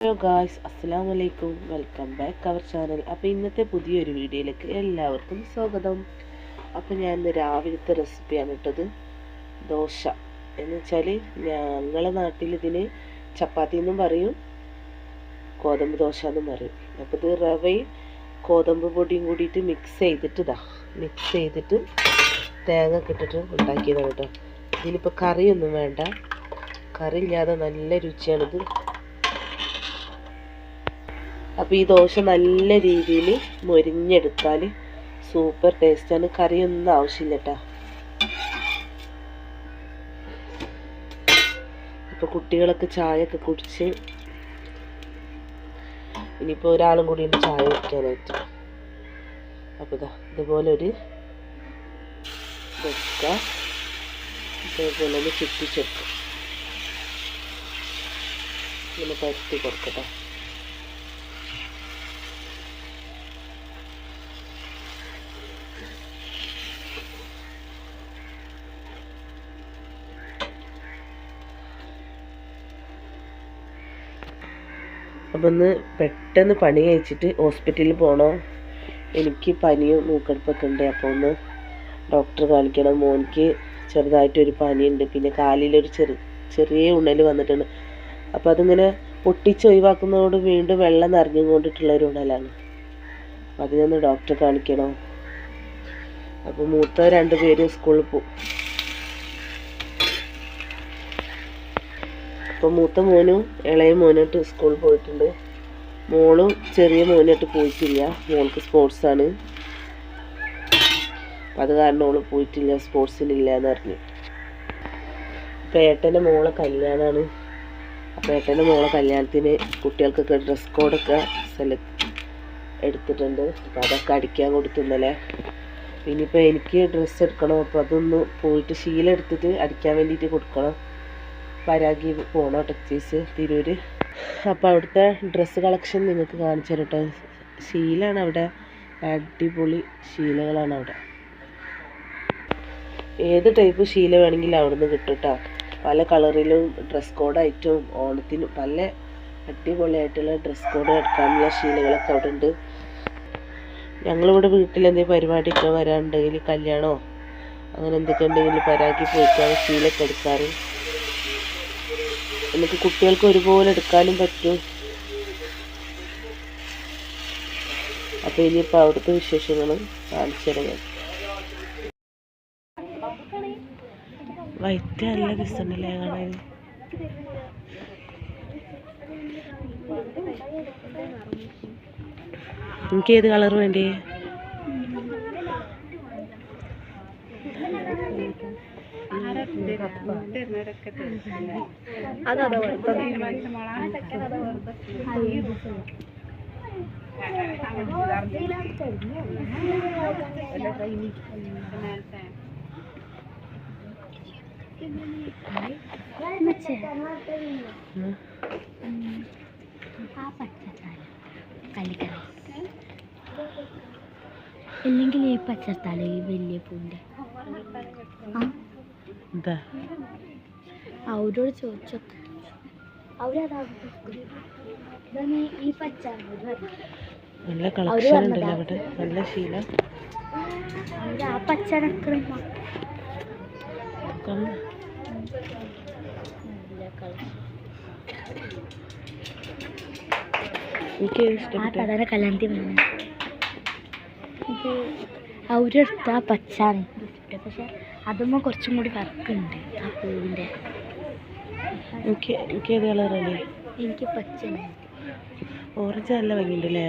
Hello guys അസ്സാം വലൈക്കും welcome back our channel അപ്പോൾ ഇന്നത്തെ പുതിയൊരു വീഡിയോയിലേക്ക് എല്ലാവർക്കും സ്വാഗതം. അപ്പോൾ ഞാൻ ഇന്ന് രാവിലത്തെ റെസിപ്പിയാണ് ഇട്ടത്. ദോശ. എന്ന് വെച്ചാൽ ഞങ്ങളെ നാട്ടിൽ ഇതിന് ചപ്പാത്തി എന്നും പറയും ഗോതമ്പ് ദോശ എന്നും പറയും. അപ്പോൾ ഇത് റവയും ഗോതമ്പ് പൊടിയും കൂടിയിട്ട് മിക്സ് ചെയ്തിട്ട് ഇതാ. മിക്സ് ചെയ്തിട്ട് തേങ്ങ ഇട്ടിട്ട് ഉണ്ടാക്കിയതാണ് കേട്ടോ. ഇതിനിപ്പോൾ കറിയൊന്നും വേണ്ട. കറി ഇല്ലാതെ നല്ല രുചിയാണിത്. അപ്പോൾ ഈ ദോശ നല്ല രീതിയിൽ മൊരിഞ്ഞെടുത്താൽ സൂപ്പർ ടേസ്റ്റാണ്. കറിയൊന്നും ആവശ്യമില്ല കേട്ടോ ഇപ്പോൾ കുട്ടികളൊക്കെ ചായ ഒക്കെ കുടിച്ച് ഇനിയിപ്പോൾ ഒരാളും കൂടി ചായ കുടിക്കാനായിട്ട്. അപ്പോൾ ഇതാ ഇതുപോലെ ഒരു വെക്കുക ഇതേപോലെ ഒന്ന് ചുറ്റിച്ചെടുക്കും. പരത്തി കൊടുക്കട്ടെ. അപ്പം ഒന്ന് പെട്ടെന്ന് പണി കഴിച്ചിട്ട് ഹോസ്പിറ്റലിൽ പോകണം എനിക്ക് പനിയും മൂക്കടുപ്പൊക്കെ ഉണ്ട്. അപ്പോൾ ഒന്ന് ഡോക്ടറെ കാണിക്കണം. മോനിക്ക് ചെറുതായിട്ടൊരു പനിയുണ്ട്. പിന്നെ കാലിലൊരു ചെറു ചെറിയ ഉണൽ വന്നിട്ടുണ്ട്. അപ്പോൾ അതിങ്ങനെ പൊട്ടിച്ച് ഒഴിവാക്കുന്നതോട് വീണ്ടും വെള്ളം നിറഞ്ഞു കൊണ്ടിട്ടുള്ള ഒരു ഉണലാണ്. അതിനൊന്ന് ഡോക്ടറെ കാണിക്കണം. അപ്പോൾ മൂത്ത രണ്ട് പേരും സ്കൂളിൽ പോകും അപ്പോൾ മൂത്ത മോനും ഇളയ മോനായിട്ട് സ്കൂളിൽ പോയിട്ടുണ്ട്. മോളും ചെറിയ മോനായിട്ട് പോയിട്ടില്ല. മോൾക്ക് സ്പോർട്സാണ് അത് കാരണം ഓൾ പോയിട്ടില്ല സ്പോർട്സിനില്ല എന്ന് പറഞ്ഞു അപ്പം ഏട്ടന്റെ മോളെ കല്യാണമാണ് അപ്പം ഏട്ടന്റെ മോളെ കല്യാണത്തിന് കുട്ടികൾക്കൊക്കെ ഡ്രസ് കോഡൊക്കെ സെലക്ട് എടുത്തിട്ടുണ്ട്. അപ്പം അതൊക്കെ അടിക്കാൻ കൊടുത്തുന്നല്ലേ ഇനിയിപ്പോൾ എനിക്ക് ഡ്രസ്സ് എടുക്കണം. അപ്പോൾ അതൊന്ന് പോയിട്ട് ശീലം എടുത്തിട്ട് അടിക്കാൻ വേണ്ടിയിട്ട് കൊടുക്കണം. പരാഗി പോണോ ടെക്സ്റ്റൈൽസ് തിരൂർ അപ്പോൾ അവിടുത്തെ ഡ്രസ്സ് കളക്ഷൻ നിങ്ങൾക്ക് കാണിച്ചു തരാം കേട്ടോ ശീലാണ് അവിടെ. അടിപൊളി ശീലകളാണ് അവിടെ. ഏത് ടൈപ്പ് ശീല വേണമെങ്കിലും അവിടുന്ന് കിട്ടും കേട്ടോ പല കളറിലും ഡ്രസ് കോഡായിട്ടും ഓണത്തിനും പല അടിപൊളിയായിട്ടുള്ള ഡ്രസ് കോഡ് എടുക്കാനുള്ള ശീലകളൊക്കെ അവിടെ ഉണ്ട്. ഞങ്ങളിവിടെ വീട്ടിൽ എന്തെങ്കിലും പരിപാടിയൊക്കെ വരാനുണ്ടെങ്കിൽ കല്യാണമോ അങ്ങനെ എന്തൊക്കെ ഉണ്ടെങ്കിൽ പരാഗി പോയിട്ടാണ് ശീലൊക്കെ എടുക്കാറ്. നമുക്ക് കുട്ടികൾക്ക് ഒരുപോലെ എടുക്കാനും പറ്റും. അപ്പോൾ ഇനിയിപ്പോൾ അവിടുത്തെ വിശേഷങ്ങൾ കാണിച്ചു തരാം വൈറ്റ് കാണാൻ? എനിക്ക് ഏത് കളർ വേണ്ടേ അല്ലെങ്കിൽ ഈ പച്ചത്താല ഈ വലിയ പൂന്റെ ആ? എന്താ അവരോട് ചോദിച്ചൊക്കെ. നല്ല കളക്ഷൻ ഉണ്ടല്ലോ അവിടെ. നല്ല ശീല. എനിക്ക് ഇഷ്ടപ്പെട്ടു കല്യാണത്തിൽ അവരെടുത്ത പച്ചാണ്. ഇഷ്ടപ്പെട്ടത് പക്ഷെ അതുമ്പോൾ കുറച്ചും കൂടി വർക്കുണ്ട് ആ പൂവിന്റെ. എനിക്ക് എനിക്ക് ഏത് കളറല്ലേ എനിക്ക് പച്ച ഓറഞ്ച് നല്ല ഭംഗിയുണ്ട് അല്ലേ.